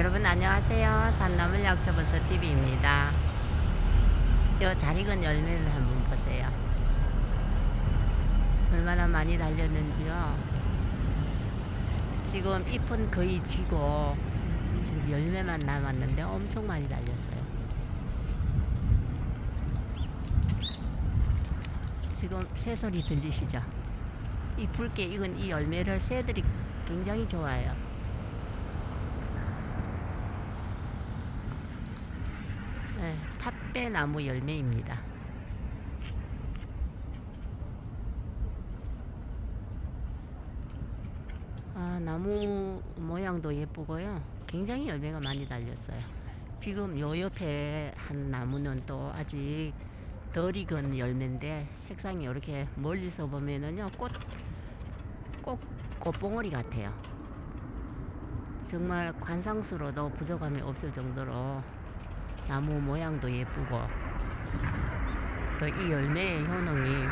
여러분 안녕하세요. 산나물 약초버섯 TV입니다. 요잘 익은 열매를 한번 보세요. 얼마나 많이 달렸는지요. 지금 잎은 거의 지고 지금 열매만 남았는데 엄청 많이 달렸어요. 지금 새소리 들리시죠? 이 붉게 익은 이 열매를 새들이 굉장히 좋아해요. 팥배나무 열매입니다. 아, 나무 모양도 예쁘고요. 굉장히 열매가 많이 달렸어요. 지금 요 옆에 한 나무는 또 아직 덜 익은 열매인데 색상이 이렇게 멀리서 보면은요 꽃, 꽃, 꽃봉오리 같아요. 정말 관상수로도 부족함이 없을 정도로 나무 모양도 예쁘고 또 이 열매의 효능이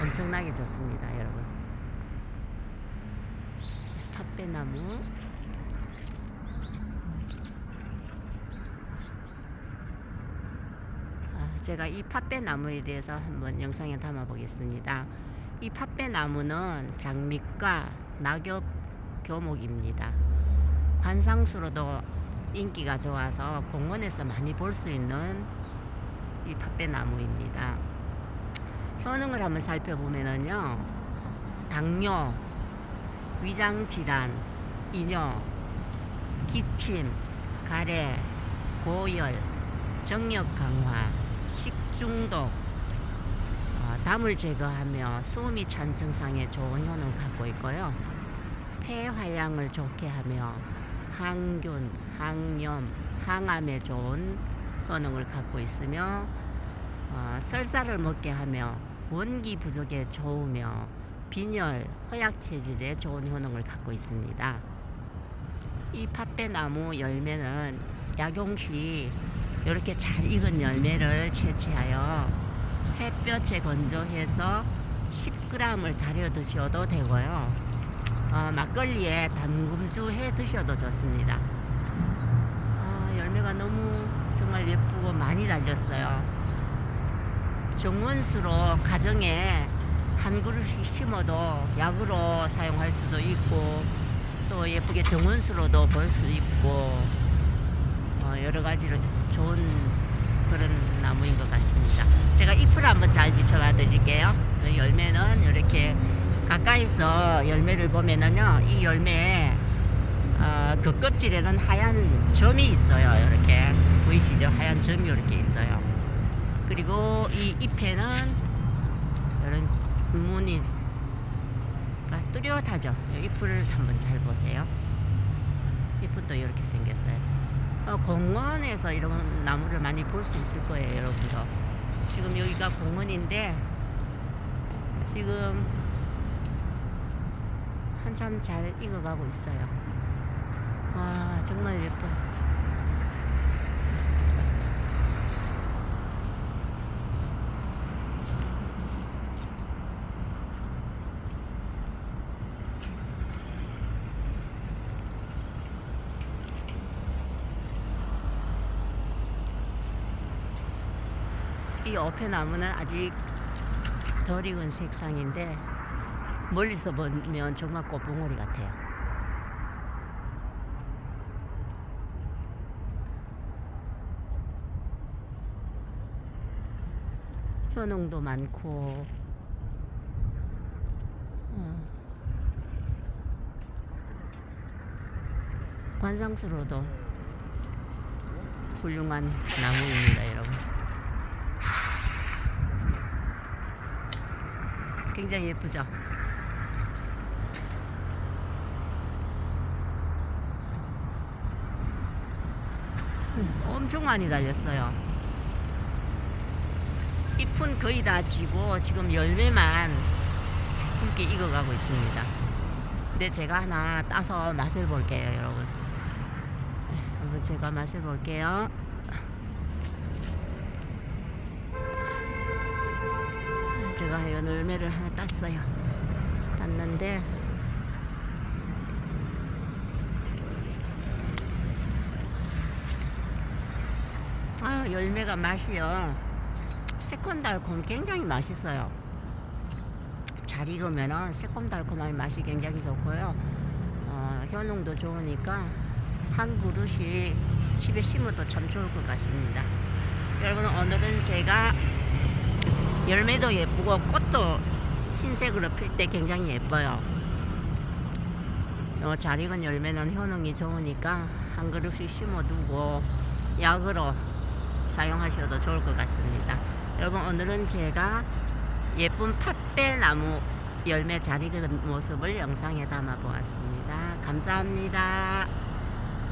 엄청나게 좋습니다, 여러분. 팥배나무 아, 제가 이 팥배나무에 대해서 한번 영상에 담아 보겠습니다. 이 팥배나무는 장미과 낙엽 교목입니다. 관상수로도 인기가 좋아서 공원에서 많이 볼 수 있는 이 팥배 나무입니다. 효능을 한번 살펴보면은요, 당뇨, 위장질환, 이뇨, 기침, 가래, 고열, 정력 강화, 식중독, 어, 담을 제거하며 수음이 찬 증상에 좋은 효능을 갖고 있고요. 폐 활량을 좋게 하며 항균, 항염, 항암에 좋은 효능을 갖고 있으며 어, 설사를 먹게 하며 원기 부족에 좋으며 빈혈, 허약 체질에 좋은 효능을 갖고 있습니다. 이 팥배나무 열매는 약용 시 이렇게 잘 익은 열매를 채취하여 햇볕에 건조해서 10g을 달여 드셔도 되고요. 어, 막걸리에 담금주 해 드셔도 좋습니다. 아, 열매가 너무 정말 예쁘고 많이 달렸어요. 정원수로 가정에 한 그릇씩 심어도 약으로 사용할 수도 있고 또 예쁘게 정원수로도 볼 수 있고 어, 여러 가지로 좋은 그런 나무인 것 같습니다. 제가 잎을 한번 잘 비춰봐 드릴게요. 이 열매는 이렇게 가까이서 열매를 보면은요, 이 열매에 어, 그 껍질에는 하얀 점이 있어요. 이렇게 보이시죠? 하얀 점이 이렇게 있어요. 그리고 이 잎에는 이런 무늬가 뚜렷하죠. 이 잎을 한번 잘 보세요. 잎은 또 이렇게 생겼어요. 어, 공원에서 이런 나무를 많이 볼 수 있을 거예요, 여러분도. 지금 여기가 공원인데 지금 한참 잘 익어가고 있어요. 와, 정말 예뻐. 이 옆에 나무는 아직 덜 익은 색상인데 멀리서 보면 정말 꽃봉오리 같아요. 효능도 많고 어, 관상수로도 훌륭한 나무입니다, 여러분. 굉장히 예쁘죠? 엄청 많이 달렸어요. 잎은 거의 다 지고 지금 열매만 굵게 익어가고 있습니다. 근데 제가 하나 따서 맛을 볼게요, 여러분. 네, 한번 제가 맛을 볼게요. 제가 이 열매를 하나 땄어요. 땄는데 열매가 맛이요. 새콤달콤 굉장히 맛있어요. 잘 익으면은 새콤달콤한 맛이 굉장히 좋고요. 어, 효능도 좋으니까 한 그릇이 집에 심어도 참 좋을 것 같습니다. 여러분 오늘은 제가 열매도 예쁘고 꽃도 흰색으로 필 때 굉장히 예뻐요. 어, 잘 익은 열매는 효능이 좋으니까 한 그릇씩 심어두고 약으로 사용하셔도 좋을 것 같습니다. 여러분 오늘은 제가 예쁜 팥배 나무 열매 잘 익은 모습을 영상에 담아 보았습니다. 감사합니다.